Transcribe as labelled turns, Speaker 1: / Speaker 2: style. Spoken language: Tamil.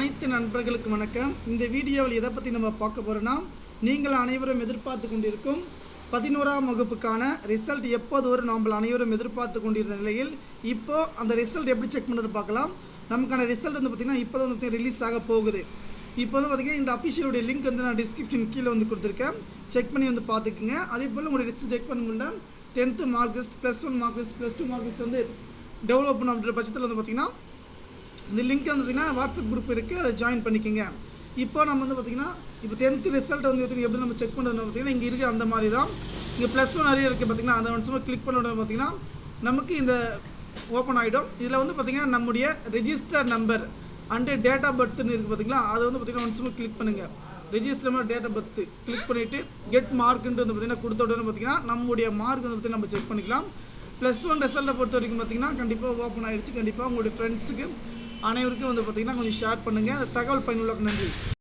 Speaker 1: அனைத்து நண்பர்களுக்கு வணக்கம். இந்த வீடியோவில் எதை பற்றி நம்ம பார்க்க போகிறோன்னா நீங்கள் அனைவரும் எதிர்பார்த்து கொண்டிருக்கும் பதினோராம் வகுப்புக்கான ரிசல்ட் எப்போது வரும் நம்ம அனைவரும் எதிர்பார்த்து கொண்டிருந்த நிலையில் இப்போது அந்த ரிசல்ட் எப்படி செக் பண்ணுறது பார்க்கலாம். நமக்கான ரிசல்ட் வந்து பார்த்திங்கன்னா இப்போ வந்து ரிலீஸ் ஆக போகுது. இப்போ வந்து பார்த்திங்கன்னா இந்த அஃபிஷியலுடைய லிங்க் வந்து நான் டிஸ்கிரிப்ஷன் கீழே வந்து கொடுத்துருக்கேன். செக் பண்ணி வந்து பார்த்துக்குங்க. அதே போல் உங்களுடைய ரிசல்ட் செக் பண்ண முடியல tenth mark list plus one mark list plus two mark list வந்து டெவலப் பண்ண அப்படின்ற பட்சத்தில் வந்து பார்த்திங்கன்னா இந்த லிங்க் வந்து பார்த்தீங்கன்னா வாட்ஸ்அப் குரூப் இருக்குது அதை ஜாயின் பண்ணிக்கோங்க. இப்போ நம்ம வந்து பார்த்தீங்கன்னா இப்போ டென்த்து ரிசல்ட் வந்து பார்த்தீங்கன்னா எப்படி நம்ம செக் பண்ணுறது பார்த்தீங்கன்னா இங்கே இருக்குது அந்த மாதிரி தான் இங்கே ப்ளஸ் ஒன் நிறைய இருக்குது பார்த்தீங்கன்னா அந்த ஒன்ஸ் கிளிக் பண்ண உடனே பார்த்தீங்கன்னா நமக்கு இந்த ஓப்பன் ஆகிடும் இதில் வந்து பார்த்தீங்கன்னா நம்முடைய register number and date of பர்த்னு இருக்குது பார்த்தீங்களா அதை வந்து பார்த்தீங்கன்னா ஒன்ஸ் கிளிக் பண்ணுங்கள் register number date of birth click பண்ணிவிட்டு கெட் மார்க்குன்ட்டு வந்து பார்த்தீங்கன்னா கொடுத்த உடனே பார்த்தீங்கன்னா நம்முடைய மார்க் வந்து பார்த்தீங்கன்னா நம்ம செக் பண்ணிக்கலாம். ப்ளஸ் ஒன் ரிசல்ட்டை பொறுத்த வரைக்கும் பார்த்தீங்கன்னா கண்டிப்பாக ஓப்பன் ஆகிடுச்சு கண்டிப்பாக உங்களுடைய ஃப்ரெண்ட்ஸுக்கு அனைவருக்கும் வந்து பார்த்தீங்கன்னா கொஞ்சம் ஷேர் பண்ணுங்கள் அந்த தகவல் பயனுள்ள நன்றி.